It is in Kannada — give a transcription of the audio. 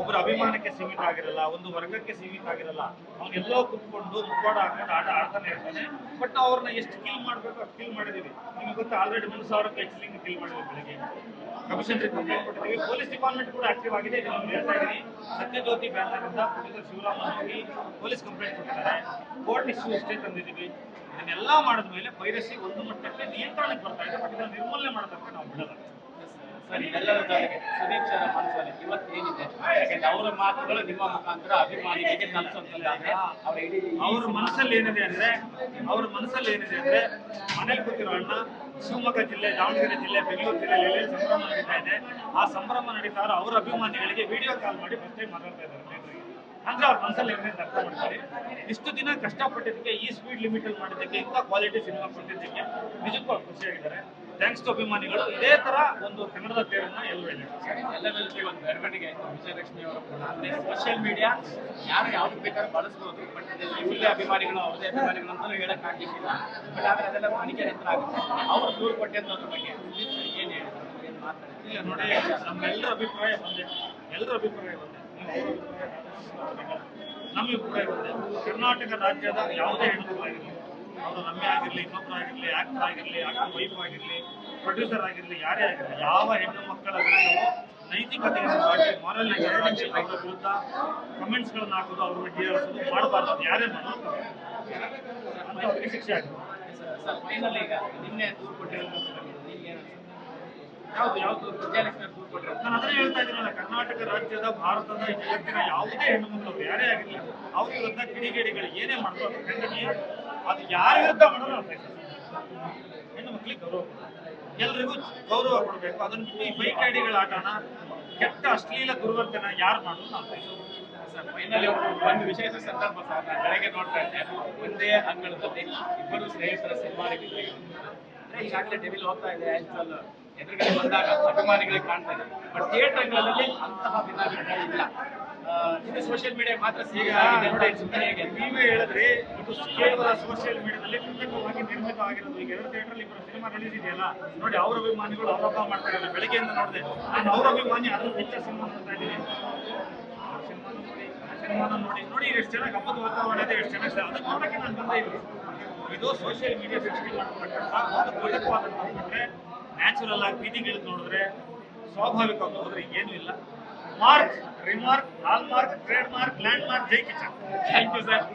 ಒಬ್ಬರ ಅಭಿಮಾನಕ್ಕೆ ಸೀಮಿತ ಆಗಿರಲ್ಲ, ಒಂದು ವರ್ಗಕ್ಕೆ ಸೀಮಿತ ಆಗಿರಲ್ಲ ಅವನ್ನೆಲ್ಲೋ ಕುತ್ಕೊಂಡು ಮುಖವಾಡ ಹಾಕೊಂಡು ಆಟ ಆಡ್ತಾನೆ ಇರ್ತಾನೆ. ಬಟ್ ಅವ್ರನ್ನ ಎಷ್ಟು ಕಿಲ್ ಮಾಡಬೇಕು ಅಷ್ಟು ಕಿಲ್ ಮಾಡಿದೀವಿ. ನಿಮ್ಗೆ ಗೊತ್ತಾ ಆಲ್ರೆಡಿ ಮೂರು ಸಾವಿರಕ್ಕೆ ಎಕ್ಸ್ಲಿಂಗ್ ಕಿಲ್ ಮಾಡಿದ್ವಿ ಬೆಳಗ್ಗೆ. ಕಮಿಷನ್ ಕಂಪ್ಲೇಂಟ್ ಕೊಟ್ಟಿದ್ದೀವಿ ಪೊಲೀಸ್ ಡಿಪಾರ್ಟ್ಮೆಂಟ್ ಕೂಡ ಆಕ್ಟಿವ್ ಆಗಿದೆ. ನಾನು ಹೇಳ್ತಾ ಇದ್ದೀನಿ ಸತ್ಯಜ್ಯೋತಿ ಬ್ಯಾನರಿಂದ ಪ್ರೊಫೆಸರ್ ಶಿವರಾಮ ಹೋಗಿ ಪೊಲೀಸ್ ಕಂಪ್ಲೇಂಟ್ ಕೊಟ್ಟಿದ್ದಾರೆ. ಕೋರ್ಟ್ ಇಶ್ಯೂ ಅಷ್ಟೇ ತಂದಿದ್ದೀವಿ. ಇದನ್ನೆಲ್ಲ ಮಾಡಿದ ಮೇಲೆ ಪೈರಸಿ ಒಂದು ಮಟ್ಟಕ್ಕೆ ನಿಯಂತ್ರಣಕ್ಕೆ ಬರ್ತಾ ಇದೆ. ಬಟ್ ಇದನ್ನು ನಿರ್ಮೂಲನೆ ಮಾಡೋದಕ್ಕೆ ನಾವು ಬಿಡಲ್ಲ. ಮನಸ್ಸಲ್ಲಿ ಇವತ್ತು ಅವರ ಮಾತುಗಳು ನಿಮ್ಮ ಮುಖಾಂತರ ಅಭಿಮಾನಿಗಳಿಗೆ ಅವರ ಮನಸ್ಸಲ್ಲಿ ಏನಿದೆ ಅಂದ್ರೆ, ಅವ್ರ ಮನಸ್ಸಲ್ಲಿ ಏನಿದೆ ಅಂದ್ರೆ ಮನೇಲಿ ಕೂತಿರೋ ಅಣ್ಣ ಶಿವಮೊಗ್ಗ ಜಿಲ್ಲೆ, ದಾವಣಗೆರೆ ಜಿಲ್ಲೆ, ಬೆಂಗಳೂರು ಜಿಲ್ಲೆಯಲ್ಲಿ ಸಂಭ್ರಮ ನಡೀತಾ ಇದೆ ಆ ಸಂಭ್ರಮ ನಡೀತಾ ಅವ್ರ ಅಭಿಮಾನಿಗಳಿಗೆ ವಿಡಿಯೋ ಕಾಲ್ ಮಾಡಿ ಫಸ್ಟ್ ಟೈಮ್ ಮಾತಾಡ್ತಾ ಇದ್ದಾರೆ. ಅಂದ್ರೆ ಅವ್ರ ಮನಸ್ಸಲ್ಲಿ ಏನೇನು ಅರ್ಥ ಮಾಡ್ತಾರೆ ಇಷ್ಟು ದಿನ ಕಷ್ಟಪಟ್ಟಿದ್ದಕ್ಕೆ ಈ ಸ್ಪೀಡ್ ಲಿಮಿಟ್ ಅಲ್ಲಿ ಮಾಡಿದ್ದಕ್ಕೆ ಇಂಥ ಕ್ವಾಲಿಟಿ ಸಿನಿಮಾ ಕೊಟ್ಟಿದ್ದಕ್ಕೆ ನಿಜಕ್ಕೂ ಅವ್ರು ಖುಷಿಯಾಗಿದ್ದಾರೆ ಥ್ಯಾಂಕ್ಸ್ ಟು ಅಭಿಮಾನಿಗಳು ಇದೇ ತರ ಒಂದು ಕನ್ನಡದ ತೇರನ್ನ ಎಲ್ಲರೂ ಹೇಳಿದ್ದಾರೆ. ಎಲ್ಲರ ಜೊತೆಗೆ ಒಂದು ಬೆಳವಣಿಗೆ ಆಯ್ತು ವಿಜಯಲಕ್ಷ್ಮಿ ಅವರು ಕೂಡ ಅಂದ್ರೆ ಸೋಷಿಯಲ್ ಮೀಡಿಯಾ ಯಾರು ಯಾವ್ದು ಬೇಕಾದ್ರೂ ಬಳಸ್ಬೋದು ಬಟ್ ಇವ್ರದೇ ಅಭಿಮಾನಿಗಳು ಅವ್ರದೇ ಅಭಿಮಾನಿಗಳು ಅಂತ ಹೇಳಕ್ ಆಗ್ಲಿಕ್ಕಿಲ್ಲ. ಬಟ್ ಆದ್ರೆ ಅದೆಲ್ಲ ತನಿಖೆ ನಂತರ ಆಗುತ್ತೆ. ಅವ್ರು ದೂರು ಅಂತ ಬಗ್ಗೆ ಏನು ಹೇಳಿದ್ರು? ಏನ್ ಮಾತಾಡಿದ್ರು? ಇಲ್ಲ ನೋಡಿ ನಮ್ಮೆಲ್ಲರ ಅಭಿಪ್ರಾಯ ಒಂದೇ. ಎಲ್ಲರ ಅಭಿಪ್ರಾಯ ಒಂದೇ. ನಮ್ಮ ಅಭಿಪ್ರಾಯ ಒಂದೇ. ಕರ್ನಾಟಕ ರಾಜ್ಯದ ಯಾವುದೇ ಹೆಣ್ಣುಗಳಾಗಿರಲಿ ಅವರು ರಮ್ಯ ಆಗಿರಲಿ ಇನ್ನೊಬ್ಬರು ಆಗಿರಲಿ ಆಕ್ಟರ್ ಆಗಿರಲಿ ಆಕ್ಟರ್ ವೈಫ್ ಆಗಿರಲಿ ಪ್ರೊಡ್ಯೂಸರ್ ಆಗಿರಲಿ, ಯಾರೇ ಆಗಿರಲಿ, ಯಾವ ಹೆಣ್ಣು ಮಕ್ಕಳ ವಿರುದ್ಧವೂ ನೈತಿಕತೆಯನ್ನು ಮಾಡಿ ವಿರುದ್ಧ ಕಮೆಂಟ್ಸ್ಗಳನ್ನ ಹಾಕೋದು, ಅವ್ರ ಬಗ್ಗೆ ಹೇಳೋದು ಮಾಡಬಾರ್ದು ಯಾರೇ ಮಾಡೋದು ಅಂತ ಅವ್ರಿಗೆ ಶಿಕ್ಷೆ ಆಗಿದೆ ನಿನ್ನೆ ದೂರು ಕೊಟ್ಟಿರೋದ್ರ ಬಗ್ಗೆ ನಿಮ್ಗೆ ಏನ್ ಅನ್ಸುತ್ತೆ? ಯಾವುದು ಯಾವುದು ವಿಜಯಲಕ್ಷ್ಮಿ ನಾನು ಅದನ್ನೇ ಹೇಳ್ತಾ ಇದ್ದೀನಲ್ಲ ಕರ್ನಾಟಕ ರಾಜ್ಯದ ಭಾರತದ ಜಗತ್ತಿನ ಯಾವುದೇ ಹೆಣ್ಣು ಮಕ್ಕಳು ಯಾರೇ ಆಗಿಲ್ಲ ಅವ್ರ ವಿರುದ್ಧ ಕಿಡಿಗೇಡಿಗಳು ಏನೇ ಮಾಡಿದ್ರು ಅದು ಖಂಡನೀಯ ಅದು ಯಾರ ವಿರುದ್ಧ ಮಾಡೋದು ಹೆಣ್ಣು ಮಕ್ಕಳಿಗೆ ಗೌರವ. ಎಲ್ರಿಗೂ ಗೌರವ ಕೊಡಬೇಕು. ಅದನ್ನ ಬಿಟ್ಟು ಈ ಬೈಕ್ ಆಟನ ಕೆಟ್ಟ ಅಶ್ಲೀಲ ದುರ್ವರ್ತನ ಯಾರು ಮಾಡೋದು ಸರ್ ಫೈನಲಿ ಒಂದು ವಿಶೇಷ ಸಂದರ್ಭ ಸರ್ ನಾನು ಬೆಳಗ್ಗೆ ನೋಡ್ತಾ ಇದ್ದೆ. ಒಂದೇ ಅಂಗಳದಲ್ಲಿ ಇಬ್ಬರು ಸ್ನೇಹಿತರ ಸಿನಿಮಾ ಈಗಾಗಲೇ ಡೆವಿಲ್ ಹೋಗ್ತಾ ಇದೆ ಆಕ್ಚುಲ್ ಎದುರುಗಡೆ ಬಂದಾಗ ಅಭಿಮಾನಿಗಳಿಗೆ ಕಾಣ್ತಾ ಇದೆ. ಬಟ್ ಥಿಯೇಟರ್ಗಳಲ್ಲಿ ಅಂತಹ ಭಿನ್ನಾಭಿಪ್ರಾಯ ಇಲ್ಲ. ಇದು ಸೋಷಿಯಲ್ ಮೀಡಿಯಾ ಮಾತ್ರ ಹೇಗೆ? ನೀವೇ ಹೇಳಿದ್ರೆ ಇದು ಕೇವಲ ಸೋಷಿಯಲ್ ಮೀಡಿಯಾದಲ್ಲಿ ಕೃತಕವಾಗಿ ನಿರ್ಮಿತ ಆಗಿರೋದು ಈಗ ಎರಡು ಥಿಯೇಟರ್ ಇಬ್ಬರು ಸಿನಿಮಾ ರಿಲೀಸ್ ಇದೆಯಲ್ಲ ನೋಡಿ ಅವ್ರ ಅಭಿಮಾನಿಗಳು ಆರೋಪ ಮಾಡ್ತಾ ಇದ್ದಾರೆ. ಬೆಳಗ್ಗೆಯಿಂದ ನೋಡಿದೆ ನಾನು ಅವ್ರ ಅಭಿಮಾನಿ ಅದ್ರ ಹೆಚ್ಚ ಸಿನಿಮಾ ನೋಡ್ತಾ ಇದ್ದೀನಿ. ಸಿನಿಮಾನ ನೋಡಿ ಸಿನಿಮಾನ ನೋಡಿ ನೋಡಿ ಎಷ್ಟು ಚೆನ್ನಾಗಿ ಹಬ್ಬದ ವಾತಾವರಣ ಇದೆ ಎಷ್ಟು ಚೆನ್ನಾಗಿ ಅದು ನೋಡಕ್ಕೆ ನಾನು ಬಂದೆ ಇಲ್ಲಿ. ಇದು ಸೋಷಿಯಲ್ ಮೀಡಿಯಾ ಸೃಷ್ಟಿ ಮಾಡತಕ್ಕಂಥ ಒಂದು ಬಿಟ್ರೆ ನ್ಯಾಚುರಲ್ ಆಗಿ ಬೀದಿಗಿಳಿದು ನೋಡಿದ್ರೆ ಸ್ವಾಭಾವಿಕವಾಗಿ ನೋಡಿದ್ರೆ ಏನೂ ಇಲ್ಲ. Mark remark hall mark trade mark land mark Jai kitchen thank you sir.